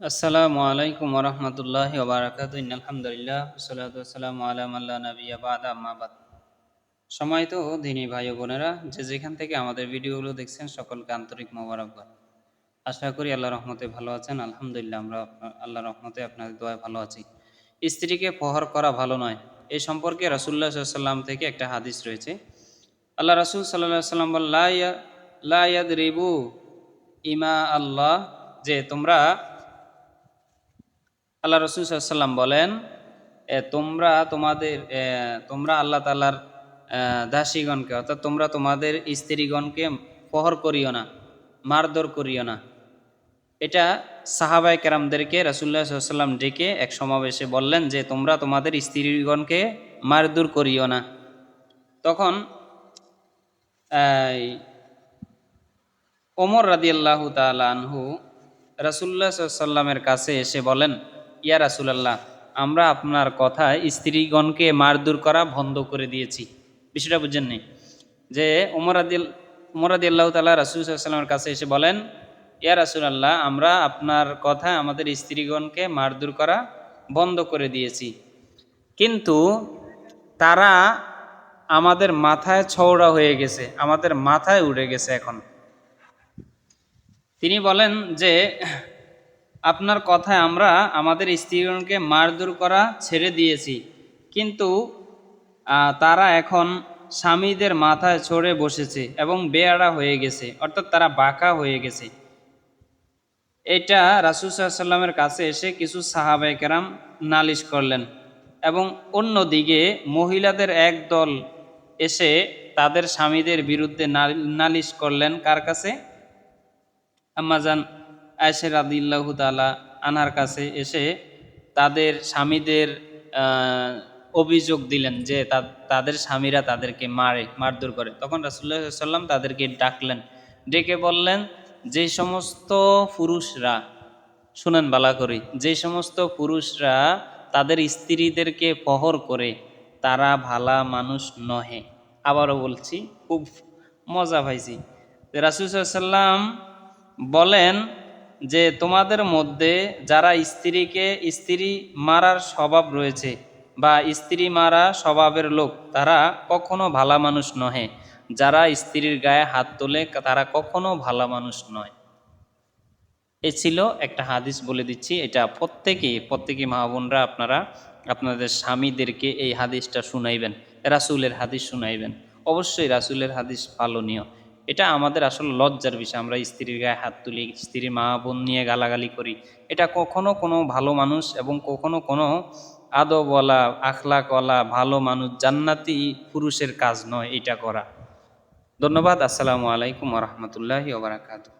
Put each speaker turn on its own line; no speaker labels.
আসসালামু আলাইকুম ওরহমতুল্লাহ ওবরাকাত। আলহামদুলিল্লাহ আলাম আল্লাহ নবী আবাদ আম্মাবাদ সময়ত দিনী ভাই বোনেরা, যে যেখান থেকে আমাদের ভিডিওগুলো দেখছেন, সকলকে আন্তরিক মোবারকবাদ। আশা করি আল্লাহ রহমতে ভালো আছেন, আলহামদুলিল্লাহ আমরা আল্লাহ রহমতে আপনাদের দোয়ায় ভালো আছি। স্ত্রীকে প্রহর করা ভালো নয় এই সম্পর্কে রাসুল্লাহ সাল্লাম থেকে একটা হাদিস রয়েছে। আল্লাহ রাসুল সাল্লাহ সাল্লাম বল লায়াদ রিবু ইমা আল্লাহ যে তোমরা আল্লাহ রসুল সাল্লাম বলেন তোমরা তোমাদের তোমরা আল্লাহ তালার দাসীগণকে, অর্থাৎ তোমরা তোমাদের স্ত্রীগণকে প্রহর করিও না, মারধর করিও না। এটা সাহাবাই কেরামদেরকে রাসুল্লাহ সাল্লাম ডেকে এক সমাবেশে বললেন যে, তোমরা তোমাদের স্ত্রীগণকে মারধর করিও না। তখন ওমর রাদিয়াল্লাহু তাআলা আনহু রাসুল্লাহ সাল্লামের কাছে এসে বলেন ইয়া রাসুলাল্লাহ, আমরা আপনার কথায় স্ত্রীগণকে মারদুর করা বন্ধ করে দিয়েছি। বিষয়টা বুঝছেন নি? যে ওমর আদিল আল্লাহ আদিল্লাহ তাল্লাহ রাসুল সাল্লামের কাছে এসে বলেন, ইয়া রাসুলাল্লাহ, আমরা আপনার কথায় আমাদের স্ত্রীগণকে মারদুর করা বন্ধ করে দিয়েছি। কিন্তু তারা আমাদের মাথায় ছৌড়া হয়ে গেছে, আমাদের মাথায় উড়ে গেছে এখন। তিনি বলেন যে আপনার কথায় আমরা আমাদের স্ত্রীগণকে মারধর করা ছেড়ে দিয়েছি। কিন্তু তারা এখন স্বামীদের মাথায় ছড়ে বসেছে এবং বেয়াড়া হয়ে গেছে, অর্থাৎ তারা বাঁকা হয়ে গেছে। এটা রাসুল কাছে এসে কিছু সাহাবাই কেরাম নালিশ করলেন এবং অন্যদিকে মহিলাদের এক দল এসে তাদের স্বামীদের বিরুদ্ধে নাল- নালিশ করলেন। কার কাছে? আম্মাজান আয়সের আদিল্লাহু তালা আনার কাছে এসে তাদের স্বামীদের অভিযোগ দিলেন যে তাদের স্বামীরা তাদেরকে মারে, মারধর করে। তখন রাসুল্লাহ সাল্লাম তাদেরকে ডাকলেন। ডেকে বললেন, যে সমস্ত পুরুষরা শুনেন বালা করি, যে সমস্ত পুরুষরা তাদের স্ত্রীদেরকে পহর করে, তারা ভালা মানুষ নহে। আবারও বলছি খুব মজা পাইছি। রাসুল সাল্লাম বলেন যে তোমাদের মধ্যে যারা স্ত্রীকে স্ত্রী মারার স্বভাব রয়েছে বা স্ত্রী মারা স্বভাবের লোক, তারা কখনো ভালা মানুষ নহে। যারা স্ত্রীর গায়ে হাত তোলে, তারা কখনো ভালা মানুষ নয়। এ ছিল একটা হাদিস বলে দিচ্ছি। এটা প্রত্যেকেই প্রত্যেকে মা বোনরা আপনারা আপনাদের স্বামীদেরকে এই হাদিসটা শুনাইবেন, রাসুলের হাদিস শুনাইবেন। অবশ্যই রাসুলের হাদিস পালনীয়। এটা আমাদের আসলে লজ্জার বিষয়, আমরা স্ত্রীর গায়ে হাত তুলি স্ত্রীর মা বোন নিয়ে গালাগালি করি। এটা কখনো কোনো ভালো মানুষ এবং কখনো কোনো আদবওয়ালা, আখলাকওয়ালা, ভালো মানুষ, জান্নাতি পুরুষের কাজ নয় এটা করা। ধন্যবাদ, আসসালামু আলাইকুম রহমতুল্লাহি ওবরাকাতু